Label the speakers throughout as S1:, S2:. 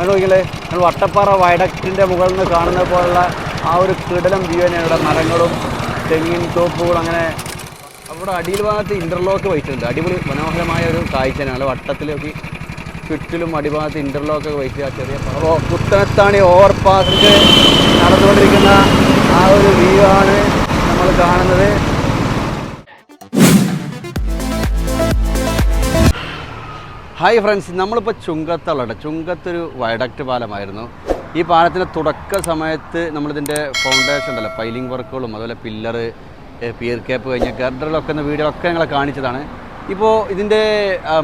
S1: അത് നോക്കിയാലേ നമ്മൾ വട്ടപ്പാറ വയഡക്റ്റിന്റെ മുകളിൽ നിന്ന് കാണുന്ന പോലുള്ള ആ ഒരു കിടലം വ്യൂ തന്നെയാണ്. ഇവിടെ മരങ്ങളും തെങ്ങിൻ തോപ്പുകളും അങ്ങനെ അവിടെ അടിയിൽ ഭാഗത്ത് ഇന്റർലോക്ക് വെച്ചിട്ടുണ്ട്. അടിപൊളി മനോഹരമായ ഒരു കാഴ്ച തന്നെയാണ്. വട്ടത്തിലേക്ക് ചുറ്റിലും അടിഭാഗത്ത് ഇന്റർലോക്ക് വെച്ച് ആ ചെറിയ അപ്പോൾ പുത്തനത്താണി ഓവർ പാസിൽ നടന്നുകൊണ്ടിരിക്കുന്ന ആ ഒരു വ്യൂ ആണ് നമ്മൾ കാണുന്നത്. ഹായ് ഫ്രണ്ട്സ് നമ്മളിപ്പോൾ ചുങ്കത്തുള്ളത് ചുങ്കത്തൊരു വയഡക്റ്റ് പാലമായിരുന്നു. ഈ പാലത്തിന്റെ തുടക്ക സമയത്ത് നമ്മളിതിന്റെ ഫൗണ്ടേഷൻ ഉണ്ടല്ലോ പൈലിംഗ് വർക്കുകളും അതുപോലെ പില്ലറ് പിയർ ക്യാപ്പ് കഴിഞ്ഞ ഗർഡറിലൊക്കെ എന്ന വീഡിയോകളൊക്കെ ഞങ്ങളെ കാണിച്ചതാണ്. ഇപ്പോൾ ഇതിന്റെ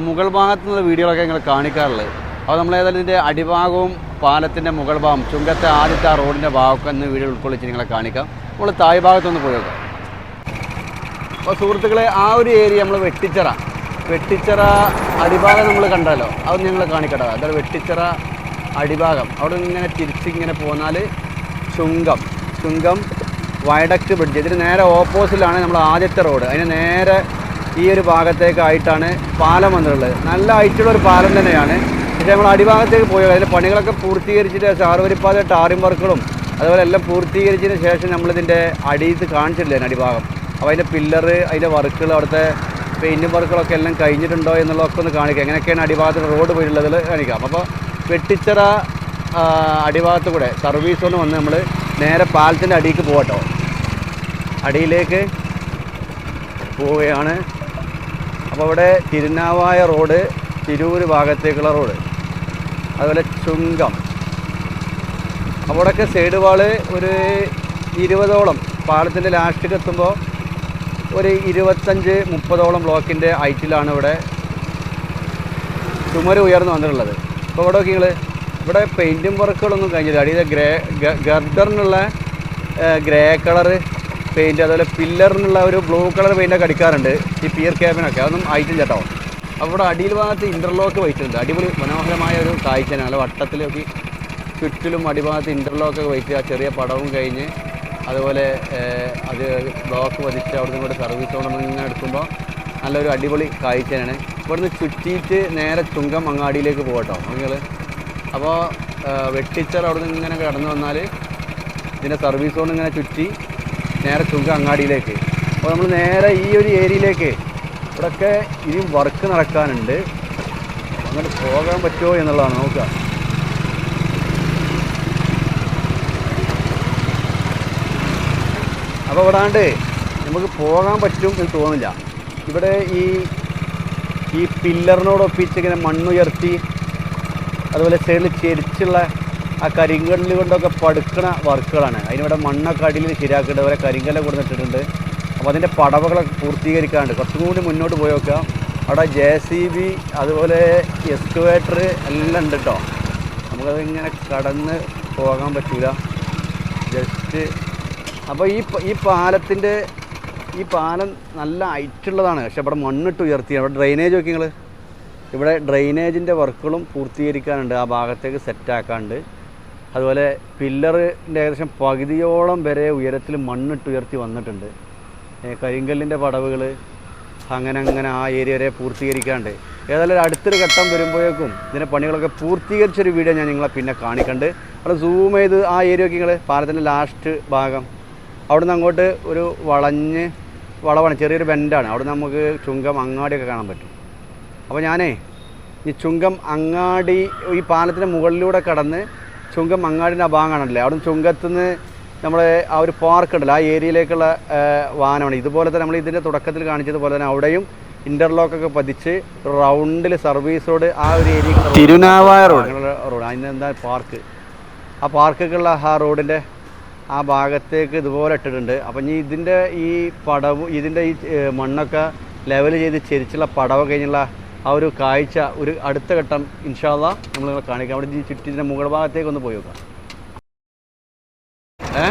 S1: മുകൾ ഭാഗത്തു നിന്നുള്ള വീഡിയോകളൊക്കെ ഞങ്ങൾ കാണിക്കാറുള്ളത് അപ്പോൾ നമ്മൾ ഏതായാലും ഇതിന്റെ അടിഭാഗവും പാലത്തിന്റെ മുകൾ ഭാഗം ചുങ്കത്തെ ആദ്യത്തെ ആ റോഡിന്റെ ഭാഗമൊക്കെ എന്ന് വീഡിയോ ഉൾക്കൊള്ളിച്ച് നിങ്ങളെ കാണിക്കാം. നമ്മൾ തായ് ഭാഗത്തൊന്ന് പോയി നോക്കാം. അപ്പോൾ സുഹൃത്തുക്കളെ ആ ഒരു ഏരിയ നമ്മൾ വെട്ടിച്ചിറ. വെട്ടിച്ചിറ അടിഭാഗം നമ്മൾ കണ്ടല്ലോ അത് ഞങ്ങൾ കാണിക്കട്ടെ അതായത് വെട്ടിച്ചിറ അടിഭാഗം. അവിടെ നിന്ന് ഇങ്ങനെ തിരിച്ചിങ്ങനെ പോന്നാൽ ചുങ്കം ചുങ്കം വയഡക്ട് ബ്രിഡ്ജ്. ഇതിന് നേരെ ഓപ്പോസിറ്റിലാണ് നമ്മൾ ആദ്യത്തെ റോഡ്. അതിന് നേരെ ഈ ഒരു ഭാഗത്തേക്കായിട്ടാണ് പാലം വന്നിട്ടുള്ളത്. നല്ല ഹൈറ്റുള്ള ഒരു പാലം തന്നെയാണ്. പക്ഷേ നമ്മൾ അടിഭാഗത്തേക്ക് പോയി. അതിന്റെ പണികളൊക്കെ പൂർത്തീകരിച്ചിട്ട് സാറുവരിപ്പാത ടാറിം വർക്കുകളും അതുപോലെ എല്ലാം പൂർത്തീകരിച്ചതിന് ശേഷം നമ്മളിതിന്റെ അടിയിൽ കാണിച്ചിട്ടില്ല അടിഭാഗം? അപ്പോൾ അതിന്റെ പില്ലറ് അതിന്റെ വർക്കുകൾ അവിടുത്തെ പെയിന്റും വർക്കുകളൊക്കെ എല്ലാം കഴിഞ്ഞിട്ടുണ്ടോ എന്നുള്ളതൊക്കെ ഒന്ന് കാണിക്കുക എങ്ങനെയൊക്കെയാണ് അടിഭാഗത്ത് റോഡ് പോയിട്ടുള്ളത് കാണിക്കാം. അപ്പോൾ വെട്ടിച്ചിറ അടിഭാഗത്ത് കൂടെ സർവീസ് കൊണ്ട് വന്ന് നമ്മൾ നേരെ പാലത്തിന്റെ അടിയിലേക്ക് പോകട്ടോ അടിയിലേക്ക് പോവുകയാണ്. അപ്പോൾ അവിടെ തിരുനാവായ റോഡ് തിരൂര് ഭാഗത്തേക്കുള്ള റോഡ്. അതുപോലെ ചുങ്കം. അവിടെയൊക്കെ സൈഡ് വാൾ ഒരു ഇരുപതോളം പാലത്തിന്റെ ലാസ്റ്റിലേക്ക് എത്തുമ്പോൾ ഒരു ഇരുപത്തഞ്ച് മുപ്പതോളം ബ്ലോക്കിന്റെ ഹൈറ്റിലാണ് ഇവിടെ ചുമര് ഉയർന്നു വന്നിട്ടുള്ളത്. അപ്പോൾ ഇവിടെ നോക്കി നിങ്ങൾ ഇവിടെ പെയിന്റും വർക്കുകളൊന്നും കഴിഞ്ഞില്ല അടിയിലെ ഗ്രേ ഗർദറിനുള്ള ഗ്രേ കളറ് പെയിന്റ് അതുപോലെ പില്ലറിനുള്ള ഒരു ബ്ലൂ കളർ പെയിന്റൊക്കെ അടിക്കാറുണ്ട് ഈ പിയർ ക്യാബിനൊക്കെ. അതൊന്നും ആയിട്ടില്ല കേട്ടോ അവിടെ അടിയിൽ ഭാഗത്ത് ഇന്റർലോക്ക് വെച്ചിട്ടുണ്ട്. അടിപൊളി മനോഹരമായ ഒരു കാഴ്ചയാണ്. നല്ല വട്ടത്തിലൊക്കെ ചുറ്റിലും അടിഭാഗത്ത് ഇന്റർലോക്ക് ഒക്കെ വെച്ച് ആ ചെറിയ പടവും കഴിഞ്ഞ് അതുപോലെ അത് ബ്ലോക്ക് പതിച്ച് അവിടെ നിന്ന് സർവീസ് കൊണ്ട് ഇങ്ങനെ എടുക്കുമ്പോൾ നല്ലൊരു അടിപൊളി കാഴ്ചയാണ്. ഇവിടുന്ന് ചുറ്റിയിട്ട് നേരെ ചുങ്കം അങ്ങാടിയിലേക്ക് പോകട്ടോ നിങ്ങൾ അപ്പോൾ വെട്ടിച്ചർ അവിടെ നിന്ന് ഇങ്ങനെ കടന്നു വന്നാൽ ഇതിന്റെ സർവീസ് കൊണ്ട് ഇങ്ങനെ ചുറ്റി നേരെ ചുങ്കം അങ്ങാടിയിലേക്ക്. അപ്പോൾ നമ്മൾ നേരെ ഈ ഒരു ഏരിയയിലേക്ക്. ഇവിടെയൊക്കെ ഇനിയും വർക്ക് നടക്കാനുണ്ട്. അങ്ങനെ പോകാൻ പറ്റുമോ എന്നുള്ളതാണ് നോക്കുക. അപ്പോൾ ഇവിടാണ്ട് നമുക്ക് പോകാൻ പറ്റും എന്ന് തോന്നില്ല ഇവിടെ ഈ ഈ പില്ലറിനോടൊപ്പിച്ച് ഇങ്ങനെ മണ്ണുയർത്തി അതുപോലെ സൈഡിൽ ചെരിച്ചുള്ള ആ കരിങ്കല്ല് കൊണ്ടൊക്കെ പടുക്കണ വർക്കുകളാണ്. അതിനിവിടെ മണ്ണൊക്കെ അടിയിൽ ശരിയാക്കിയിട്ട് അതുപോലെ കരിങ്കല്ല് കൊടുത്തിട്ടുണ്ട്. അപ്പോൾ അതിന്റെ പടവകളൊക്കെ പൂർത്തീകരിക്കാണ്ട് കുറച്ചും കൂടി മുന്നോട്ട് പോയി നോക്കാം അവിടെ ജെ സി ബി അതുപോലെ എക്സ്കവേറ്റർ എല്ലാം ഉണ്ട് കേട്ടോ നമുക്കതിങ്ങനെ കടന്ന് പോകാൻ പറ്റില്ല ജസ്റ്റ് അപ്പോൾ ഈ ഈ പാലത്തിന്റെ ഈ പാലം നല്ല ഹൈറ്റുള്ളതാണ്. പക്ഷെ ഇവിടെ മണ്ണിട്ട് ഉയർത്തി അവിടെ ഡ്രെയിനേജ് നോക്കി നിങ്ങൾ ഇവിടെ ഡ്രെയിനേജിന്റെ വർക്കുകളും പൂർത്തീകരിക്കാനുണ്ട്. ആ ഭാഗത്തേക്ക് സെറ്റാക്കാണ്ട് അതുപോലെ പില്ലറിന്റെ ഏകദേശം പകുതിയോളം വരെ ഉയരത്തിൽ മണ്ണിട്ട് ഉയർത്തി വന്നിട്ടുണ്ട്. കരിങ്കല്ലിന്റെ പടവുകൾ അങ്ങനെ അങ്ങനെ ആ ഏരിയ വരെ പൂർത്തീകരിക്കാണ്ട്. ഏതായാലും അടുത്തൊരു ഘട്ടം വരുമ്പോഴേക്കും ഇതിന്റെ പണികളൊക്കെ പൂർത്തീകരിച്ചൊരു വീഡിയോ ഞാൻ നിങ്ങളെ പിന്നെ കാണിക്കണ്ട്. അവിടെ സൂം ചെയ്ത് ആ ഏരിയ ഒക്കെ നിങ്ങൾ പാലത്തിന്റെ ലാസ്റ്റ് ഭാഗം അവിടുന്ന് അങ്ങോട്ട് ഒരു വളഞ്ഞ് വളവാണ് ചെറിയൊരു ബെൻഡാണ്. അവിടെ നമുക്ക് ചുങ്കം അങ്ങാടിയൊക്കെ കാണാൻ പറ്റും. അപ്പോൾ ഞാനേ ഈ ചുങ്കം അങ്ങാടി ഈ പാലത്തിന്റെ മുകളിലൂടെ കടന്ന് ചുങ്കം അങ്ങാടിന്റെ ആ കാണണ്ടല്ലേ അവിടെ ചുങ്കത്തുനിന്ന് നമ്മൾ ആ ഒരു പാർക്ക് ഉണ്ടല്ലോ ആ ഏരിയയിലേക്കുള്ള വാഹനമാണ്. ഇതുപോലെ തന്നെ നമ്മൾ ഇതിന്റെ തുടക്കത്തിൽ കാണിച്ചതുപോലെ തന്നെ അവിടെയും ഇന്റർലോക്കൊക്കെ പതിച്ച് റൗണ്ടിൽ സർവീസ് റോഡ് ആ ഒരു ഏരിയ തിരുനാവായ റോഡ്. റോഡ്. അതിന്റെ എന്താ പാർക്ക്? ആ പാർക്കൊക്കെയുള്ള ആ റോഡിന്റെ ആ ഭാഗത്തേക്ക് ഇതുപോലെ ഇട്ടിട്ടുണ്ട്. അപ്പം ഇനി ഇതിന്റെ ഈ പടവ് ഇതിന്റെ ഈ മണ്ണൊക്കെ ലെവൽ ചെയ്ത് ചെരിച്ചുള്ള പടവ് കഴിഞ്ഞുള്ള ആ ഒരു കാഴ്ച ഒരു അടുത്ത ഘട്ടം ഇൻഷാല്ല നമ്മൾ കാണിക്കാം. അവിടെ ഈ ചുറ്റിന്റെ മുകൾ ഭാഗത്തേക്ക് ഒന്ന് പോയി നോക്കാം. ഏ?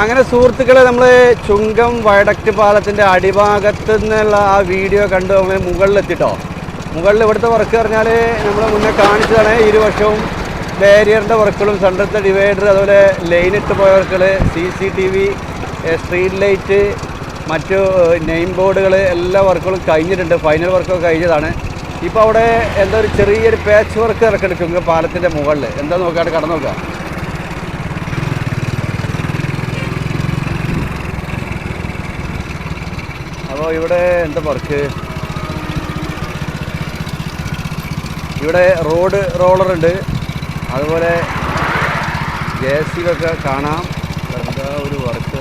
S1: അങ്ങനെ സുഹൃത്തുക്കളെ നമ്മൾ ചുങ്കം വയഡക്റ്റ് പാലത്തിന്റെ അടിഭാഗത്ത് നിന്നുള്ള ആ വീഡിയോ കണ്ട് നമ്മൾ മുകളിലെത്തിട്ടോ. മുകളിൽ ഇവിടുത്തെ വർക്ക് പറഞ്ഞാൽ നമ്മൾ മുന്നേ കാണിച്ചതാണ്. ഇരുവശവും ബാരിയറിന്റെ വർക്കുകളും സെൻട്രത്തെ ഡിവൈഡർ അതുപോലെ ലൈൻ ഇട്ട് പോയ വർക്കുകൾ C C T V street light മറ്റു നെയിം ബോർഡുകൾ എല്ലാ വർക്കുകളും കഴിഞ്ഞിട്ടുണ്ട്. ഫൈനൽ വർക്കൊക്കെ കഴിഞ്ഞതാണ്. ഇപ്പോൾ അവിടെ എന്താ ഒരു ചെറിയൊരു പാച്ച് വർക്ക് ഇറക്കെടുക്കും പാലത്തിന്റെ മുകളിൽ എന്താ നോക്കാണ്ട് കടന്നു നോക്കാം. അപ്പോൾ ഇവിടെ എന്താ വർക്ക് ഇവിടെ റോഡ് റോളർ ഉണ്ട്. അതുപോലെ ജെ സി ഒക്കെ കാണാം. എന്താ ഒരു വർക്ക്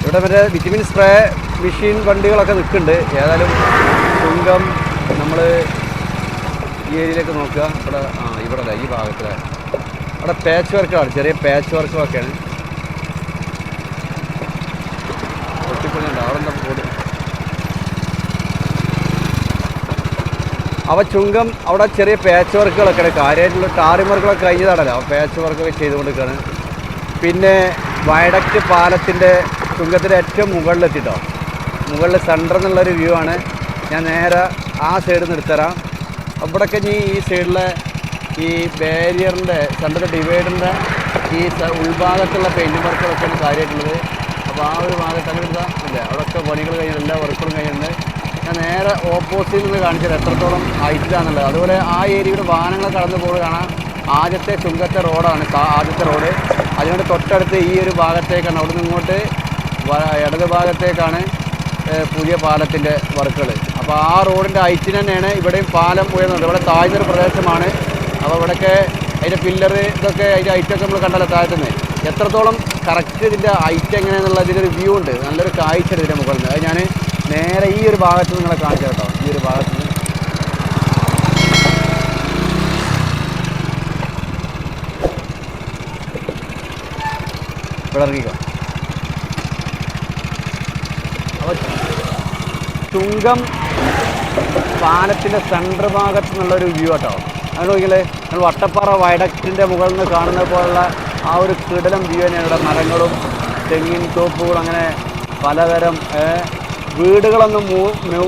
S1: ഇവിടെ മറ്റേ വിറ്റമിൻ സ്പ്രേ മെഷീൻ വണ്ടികളൊക്കെ നിൽക്കുന്നുണ്ട്. ഏതായാലും ചുങ്കം നമ്മൾ ഈ ഏരിയയിലേക്ക് നോക്കുക. ഇവിടെ ആ ഇവിടെ അല്ല ഈ ഭാഗത്തിലെ. അവിടെ പാച്ച് വർക്കുകളാണ് ചെറിയ പാച്ച് വർക്കുകളൊക്കെയാണ് പൊട്ടിപ്പൊളിയുണ്ട്. അവിടെ എന്താ അവ ചുങ്കം അവിടെ ചെറിയ പാച്ച് വർക്കുകളൊക്കെ കാര്യമായിട്ടുള്ള ടാറി വർക്കുകളൊക്കെ കഴിഞ്ഞതാണല്ലോ. ആ പാച്ച് വർക്കൊക്കെ ചെയ്തുകൊണ്ടിരിക്കുകയാണ്. പിന്നെ വയഡക്റ്റ് പാലത്തിന്റെ ചുങ്കത്തിന്റെ ഏറ്റവും മുകളിലെത്തിട്ടോ മുകളിൽ സെന്റർ എന്നുള്ളൊരു വ്യൂ ആണ്. ഞാൻ നേരെ ആ സൈഡിൽ നിന്ന് എടുത്തരാം അവിടെയൊക്കെ ഇനി ഈ സൈഡിലെ ഈ ബാരിയറിന്റെ സെന്റർ ഡിവൈഡറിന്റെ ഈ ഉൾഭാഗത്തുള്ള പെയിന്റ് വർക്കുകളൊക്കെയാണ് കാര്യമായിട്ടുള്ളത്. അപ്പോൾ ആ ഒരു ഭാഗത്ത് അങ്ങനെ അല്ലേ അവിടെയൊക്കെ പണികൾ കഴിഞ്ഞിട്ട് എല്ലാ വർക്കുകളും കഴിഞ്ഞിട്ടുണ്ട്. ഞാൻ നേരെ ഓപ്പോസിറ്റിൽ നിന്ന് കാണിച്ചത് എത്രത്തോളം ഹൈറ്റിലാണെന്നുള്ളത് അതുപോലെ ആ ഏരിയയുടെ വാഹനങ്ങൾ കടന്നു കാണാം ആദ്യത്തെ ചുങ്കത്തെ റോഡാണ് ആദ്യത്തെ റോഡ്. അതിനോട് തൊട്ടടുത്ത് ഈ ഒരു ഭാഗത്തേക്കാണ്. അവിടെ നിന്ന് ഇങ്ങോട്ട് ഇടതു ഭാഗത്തേക്കാണ് പുതിയ പാലത്തിന്റെ വർക്കുകൾ അപ്പോൾ ആ റോഡിന്റെ ഹൈറ്റിന് തന്നെയാണ് ഇവിടെയും പാലം ഉയർന്നത്. ഇവിടെ താഴ്ന്നൊരു പ്രദേശമാണ്. അപ്പോൾ ഇവിടെയൊക്കെ അതിന്റെ പില്ലർ ഇതൊക്കെ അതിന്റെ ഹൈറ്റൊക്കെ നമ്മൾ കണ്ടല്ലോ താഴ്ത്തുന്നത് എത്രത്തോളം കറക്റ്റ് ഇതിന്റെ ഹൈറ്റ് എങ്ങനെയാണെന്നുള്ള ഇതിന്റെ വ്യൂ ഉണ്ട്. നല്ലൊരു കാഴ്ച ഇതിന്റെ മുകളിൽ അത് ഞാൻ നേരെ ഈ ഒരു ഭാഗത്ത് നിങ്ങളെ കാണിച്ചു കേട്ടോ. ഈ ഒരു ഭാഗത്ത് നിന്ന്. ഇറങ്ങിക്കോ. അപ്പോൾ ചുങ്കം പാലത്തിന്റെ സെന്റർ ഭാഗത്ത് നിന്നുള്ളൊരു വ്യൂ കേട്ടോ അത് നോക്കിയാൽ നമ്മൾ വട്ടപ്പാറ വയഡക്റ്റിന്റെ മുകളിൽ നിന്ന് കാണുന്ന പോലുള്ള ആ ഒരു കിടലം വ്യൂ തന്നെയാണ് ഇവിടെ മരങ്ങളും തെങ്ങിൻ തോപ്പുകളും അങ്ങനെ പലതരം വീടുകളൊന്നും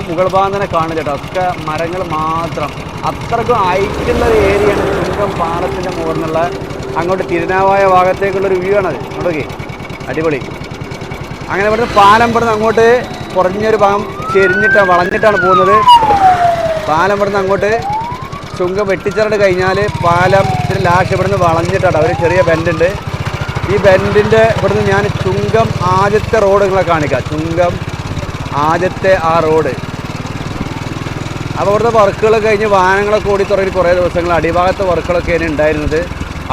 S1: മുകൾ ഭാഗം തന്നെ കാണില്ല കേട്ടോ. ഒക്കെ മരങ്ങൾ മാത്രം. അത്രക്കും അയക്കുന്ന ഒരു ഏരിയയാണ് ചുങ്കം പാലത്തിന്റെ മുകളിൽ നിന്നുള്ള അങ്ങോട്ട് തിരുനാവായ ഭാഗത്തേക്കുള്ളൊരു വ്യൂ ആണത്. നോക്കി അടിപൊളി. അങ്ങനെ ഇവിടുന്ന് പാലം ഇവിടുന്ന് അങ്ങോട്ട് കുറഞ്ഞൊരു ഭാഗം ചെരിഞ്ഞിട്ടാണ് വളഞ്ഞിട്ടാണ് പോകുന്നത്. പാലം ഇവിടുന്ന് അങ്ങോട്ട് ചുങ്കം വെട്ടിച്ചരട് കഴിഞ്ഞാൽ പാലത്തിന് ലാസ്റ്റ് ഇവിടുന്ന് വളഞ്ഞിട്ടാണ്. ഒരു ചെറിയ ബെൻഡുണ്ട്. ഈ ബെൻഡിന്റെ ഇവിടുന്ന് ഞാൻ ചുങ്കം ആദ്യത്തെ റോഡ് നിങ്ങളെ കാണിക്കാം. ചുങ്കം ആദ്യത്തെ ആ റോഡ്. അപ്പോൾ ഇവിടുത്തെ വർക്കുകൾ കഴിഞ്ഞ് വാഹനങ്ങളൊക്കെ ഓടി തുടങ്ങി കുറേ ദിവസങ്ങൾ അടിഭാഗത്തെ വർക്കുകളൊക്കെയാണ് ഉണ്ടായിരുന്നത്.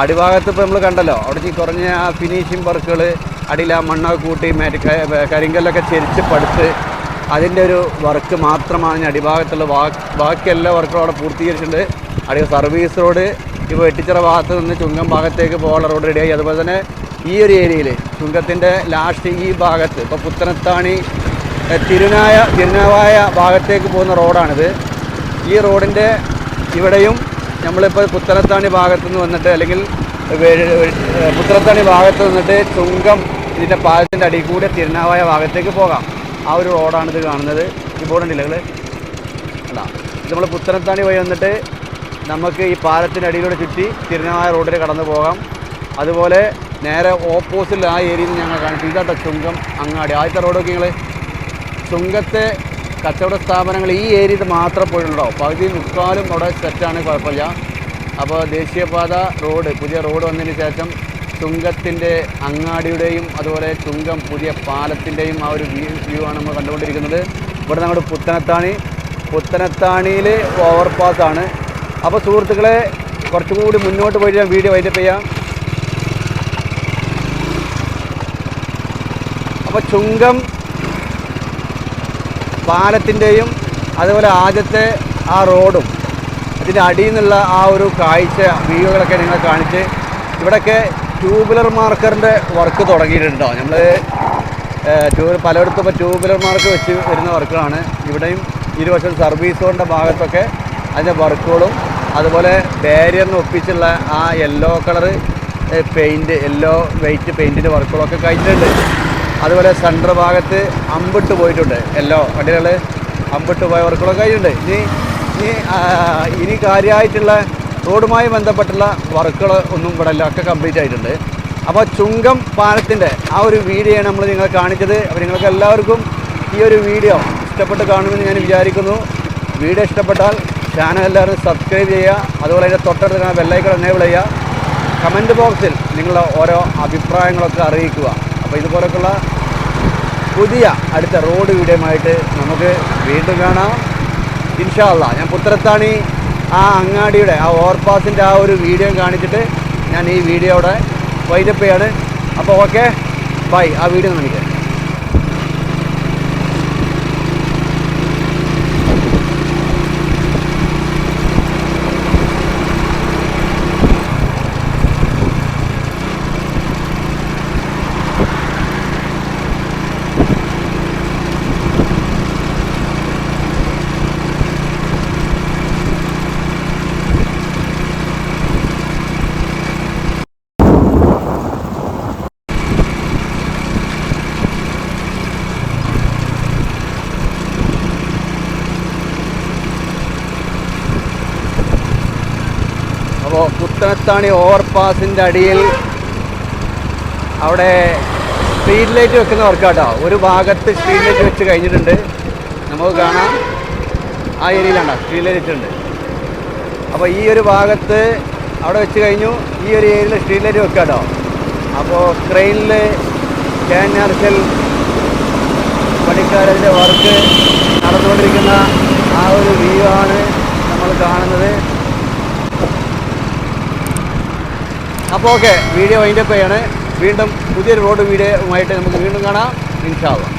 S1: അടിഭാഗത്ത് ഇപ്പോൾ നമ്മൾ കണ്ടല്ലോ അവിടെ ഈ കുറഞ്ഞ ആ ഫിനിഷിങ് വർക്കുകൾ അടിയിൽ ആ മണ്ണൊക്കെ കൂട്ടി മറ്റേ കരിങ്കല്ലൊക്കെ ചെരിച്ച് പടുത്ത് അതിന്റെ ഒരു വർക്ക് മാത്രമാണ് അടിഭാഗത്തുള്ള ബാക്കി എല്ലാ വർക്കും അവിടെ പൂർത്തീകരിച്ചിട്ടുണ്ട്. അടി സർവീസ് റോഡ് ഇപ്പോൾ വെട്ടിച്ചിറ ഭാഗത്ത് നിന്ന് ചുങ്കം ഭാഗത്തേക്ക് പോകാനുള്ള റോഡ് റെഡിയായി അതുപോലെ തന്നെ ഈ ഒരു ഏരിയയിൽ ചുങ്കത്തിന്റെ ലാസ്റ്റ് ഈ ഭാഗത്ത് ഇപ്പോൾ പുത്തനത്താണി തിരുനായ തിരുനാവായ ഭാഗത്തേക്ക് പോകുന്ന റോഡാണിത് ഈ റോഡിന്റെ ഇവിടെയും നമ്മളിപ്പോൾ പുത്തനത്താണി ഭാഗത്തു നിന്ന് വന്നിട്ട് അല്ലെങ്കിൽ പുത്തനത്താണി ഭാഗത്ത് നിന്നിട്ട് ചുങ്കം ഇതിന്റെ പാലത്തിന്റെ അടിയിൽ കൂടെ തിരുനാവായ ഭാഗത്തേക്ക് പോകാം. ആ ഒരു റോഡാണിത് കാണുന്നത്. ഈ ബോർഡുണ്ടല്ലേ അല്ല നമ്മൾ പുത്തനത്താണി വഴി വന്നിട്ട് നമുക്ക് ഈ പാലത്തിന്റെ അടിയിലൂടെ ചുറ്റി തിരുനാവായ റോഡിൽ കടന്നു പോകാം. അതുപോലെ നേരെ ഓപ്പോസിറ്റ് ആ ഏരിയയിൽ ഞങ്ങൾ കാണിച്ചു. ഇതാട്ടോ ചുങ്കം അങ്ങാടി. ആദ്യത്തെ റോഡൊക്കെ നിങ്ങൾ ചുങ്കത്തെ കച്ചവട സ്ഥാപനങ്ങൾ ഈ ഏരിയയിൽ മാത്രം പോയിട്ടുണ്ടോ? പകുതി മുക്കാലും അവിടെ സെറ്റാണ് കുഴപ്പമില്ല. അപ്പോൾ ദേശീയപാത റോഡ് പുതിയ റോഡ് വന്നതിന് ശേഷം ചുങ്കത്തിന്റെ അങ്ങാടിയുടെയും അതുപോലെ ചുങ്കം പുതിയ പാലത്തിന്റെയും ആ ഒരു വ്യൂ വ്യൂ ആണ് നമ്മൾ കണ്ടുകൊണ്ടിരിക്കുന്നത്. ഇവിടെ നമ്മുടെ പുത്തനത്താണി. പുത്തനത്താണിയിൽ ഓവർപാസ് ആണ്. അപ്പോൾ സുഹൃത്തുക്കളെ കുറച്ചും കൂടി മുന്നോട്ട് പോയിട്ട് ഞാൻ വീഡിയോ വൈൻഡപ്പ് ചെയ്യാം. അപ്പോൾ ചുങ്കം പാലത്തിന്റെയും അതുപോലെ ആദ്യത്തെ ആ റോഡും അതിന്റെ അടിയിൽ നിന്നുള്ള ആ ഒരു കാഴ്ച വ്യൂകളൊക്കെ നിങ്ങൾ കാണിച്ച് ഇവിടെയൊക്കെ ട്യൂബുലർ മാർക്കറിന്റെ വർക്ക് തുടങ്ങിയിട്ടുണ്ടോ? നമ്മൾ ടൂ പലയിടത്തും ഇപ്പോൾ ട്യൂബുലർ മാർക്ക് വെച്ച് വരുന്ന വർക്കുകളാണ് ഇവിടെയും ഇരുവശം സർവീസുകളുടെ ഭാഗത്തൊക്കെ അതിന്റെ വർക്കുകളും അതുപോലെ ബാരിയറിന് ഒപ്പിച്ചുള്ള ആ yellow colour paint yellow white പെയിന്റിന്റെ വർക്കുകളൊക്കെ കഴിഞ്ഞിട്ടുണ്ട്. അതുപോലെ സെന്റർ ഭാഗത്ത് അമ്പിട്ട് പോയിട്ടുണ്ട്. എല്ലോ വണ്ടികൾ അമ്പിട്ട് പോയ വർക്കുകളൊക്കെ കഴിഞ്ഞിട്ടുണ്ട്. ഇനി ഇനി ഇനി കാര്യമായിട്ടുള്ള റോഡുമായി ബന്ധപ്പെട്ടുള്ള വർക്കുകൾ ഒന്നും ഇവിടെ ഇല്ല ഒക്കെ കംപ്ലീറ്റ് ആയിട്ടുണ്ട്. അപ്പോൾ ചുങ്കം പാലത്തിന്റെ ആ ഒരു വീഡിയോ ആണ് നമ്മൾ നിങ്ങളെ കാണിച്ചത്. അപ്പോൾ നിങ്ങൾക്ക് എല്ലാവർക്കും ഈ ഒരു വീഡിയോ ഇഷ്ടപ്പെട്ട് കാണുമെന്ന് ഞാൻ വിചാരിക്കുന്നു. വീഡിയോ ഇഷ്ടപ്പെട്ടാൽ ചാനൽ എല്ലാവരും സബ്സ്ക്രൈബ് ചെയ്യുക. അതുപോലെ അതിന്റെ തൊട്ടടുത്ത് കാണാൻ ബെല്ലൈക്കൺ എനേബിൾ ചെയ്യുക. കമന്റ് ബോക്സിൽ നിങ്ങളുടെ ഓരോ അഭിപ്രായങ്ങളൊക്കെ അറിയിക്കുക. അപ്പോൾ ഇതുപോലൊക്കെയുള്ള പുതിയ അടുത്ത റോഡ് വീഡിയോമായിട്ട് നമുക്ക് വീണ്ടും കാണാം. ഇൻഷാല്ല ഞാൻ പുത്തരത്താണി ആ അങ്ങാടിയുടെ ആ ഓവർപാസിന്റെ ആ ഒരു വീഡിയോ കാണിച്ചിട്ട് ഞാൻ ഈ വീഡിയോയുടെ വൈൻഡപ്പ് ചെയ്യാണ്. അപ്പോൾ ഓക്കെ ബൈ ആ വീഡിയോ കാണിക്കാം അപ്പോൾ പുത്തനത്താണി ഓവർപാസിന്റെ അടിയിൽ അവിടെ സ്ട്രീറ്റ് ലൈറ്റ് വെക്കുന്ന വർക്കാട്ടോ. ഒരു ഭാഗത്ത് സ്ട്രീറ്റ് ലൈറ്റ് വെച്ച് കഴിഞ്ഞിട്ടുണ്ട്. നമുക്ക് കാണാം. ആ ഏരിയയിലാണ് സ്ട്രീറ്റ് ലൈറ്റ് വെച്ചിട്ടുണ്ട് അപ്പോൾ ഈ ഒരു ഭാഗത്ത് അവിടെ വെച്ച് കഴിഞ്ഞു. ഈ ഒരു ഏരിയയിൽ സ്ട്രീറ്റ് ലൈറ്റ് വെക്കാട്ടോ. അപ്പോൾ ക്രെയിനിൽ കാനാർക്കൽ പണിക്കാരന്റെ വർക്ക് നടന്നുകൊണ്ടിരിക്കുന്ന ആ ഒരു വ്യൂ ആണ് നമ്മൾ കാണുന്നത് അപ്പോൾ ഓക്കെ വീഡിയോ വൈൻഡപ്പ് ചെയ്യാണ്. വീണ്ടും പുതിയൊരു റോഡ് വീഡിയോ ആയിട്ട് നമുക്ക് വീണ്ടും കാണാം. ഇൻഷാല്ലാം